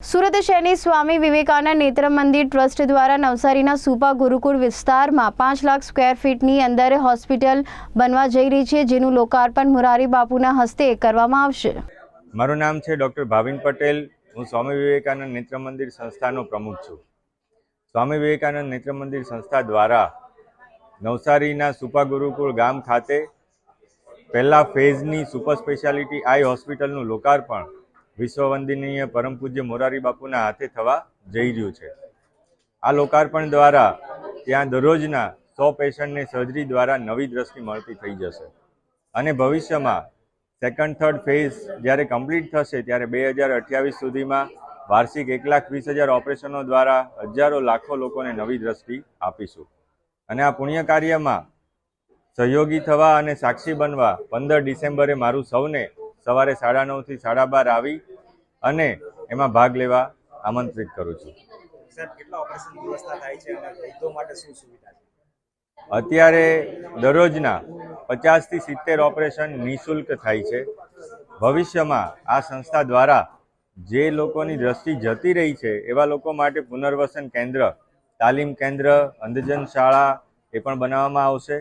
સુરત શહેરની સ્વામી વિવેકાનંદ નેત્ર મંદિર ટ્રસ્ટ દ્વારા નવસારીના સુપા ગુરુકુળ વિસ્તારમાં પાંચ લાખ સ્ક્વેર ફીટની અંદર હોસ્પિટલ બનવા જઈ રહી છે, જેનું લોકાર્પણ મુરારી બાપુના હસ્તે કરવામાં આવશે. મારું નામ છે ડૉક્ટર ભાવિન પટેલ. હું સ્વામી વિવેકાનંદ નેત્ર મંદિર સંસ્થાનો પ્રમુખ છું. સ્વામી વિવેકાનંદ નેત્ર મંદિર સંસ્થા દ્વારા નવસારીના સુપા ગુરુકુળ ગામ ખાતે પહેલા ફેઝની સુપર સ્પેશિયાલિટી આઈ હોસ્પિટલનું લોકાર્પણ વિશ્વવંદનીય પરમ પૂજ્ય મોરારી બાપુના હાથે થવા જઈ રહ્યું છે. આ લોકાર્પણ દ્વારા ત્યાં દરરોજના સો પેશન્ટને સર્જરી દ્વારા નવી દ્રષ્ટિ મળતી થઈ જશે. અને ભવિષ્યમાં સેકન્ડ થર્ડ ફેઝ જ્યારે કમ્પ્લીટ થશે ત્યારે બે હજાર અઠ્યાવીસ સુધીમાં વાર્ષિક એક લાખ વીસ હજાર ઓપરેશનો દ્વારા હજારો લાખો લોકોને નવી દ્રષ્ટિ આપીશું. અને આ પુણ્ય કાર્યમાં સહયોગી થવા અને સાક્ષી બનવા પંદર ડિસેમ્બરે મારું સૌને સવારે સાડા નવથી સાડા બાર આવી અને એમાં ભાગ લેવા આમંત્રિત કરું છું. અત્યારે દરરોજના પચાસથી સિત્તેર ઓપરેશન નિઃશુલ્ક થાય છે. ભવિષ્યમાં આ સંસ્થા દ્વારા જે લોકોની દ્રષ્ટિ જતી રહી છે એવા લોકો માટે પુનર્વસન કેન્દ્ર તાલીમ કેન્દ્ર અંધજન શાળા એ પણ બનાવવામાં આવશે.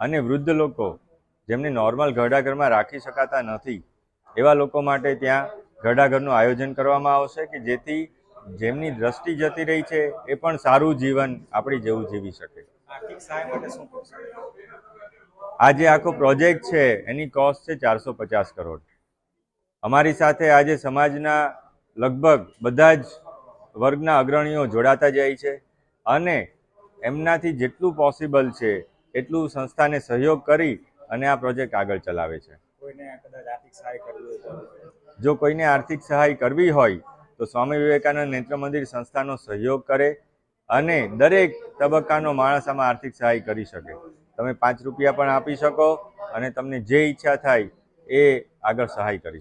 અને વૃદ્ધ લોકો જેમને નોર્મલ ઘરડાઘરમાં રાખી શકાતા નથી એવા લોકો માટે ત્યાં ઘરડાઘરનું આયોજન કરવામાં આવશે કે જેથી જેમની દ્રષ્ટિ જતી રહી છે એ પણ સારું જીવન આપણી જેવું જીવી શકે. આ જે આખો પ્રોજેક્ટ છે એની કોસ્ટ છે ચારસો પચાસ કરોડ. અમારી સાથે આજે સમાજના લગભગ બધા જ વર્ગના અગ્રણીઓ જોડાતા જાય છે અને એમનાથી જેટલું પોસિબલ છે એટલું સંસ્થાને સહયોગ કરી અને આ પ્રોજેક્ટ આગળ ચલાવે છે. જો કોઈને આર્થિક સહાય કરવી હોય, તો સ્વામી વિવેકાનંદ નેત્ર મંદિર સંસ્થાનો સહયોગ કરે અને દરેક તબક્કાનો માણસ આમાં આર્થિક સહાય કરી શકે. તમે પાંચ રૂપિયા પણ આપી શકો અને તમને જે ઈચ્છા થાય એ આગળ સહાય કરી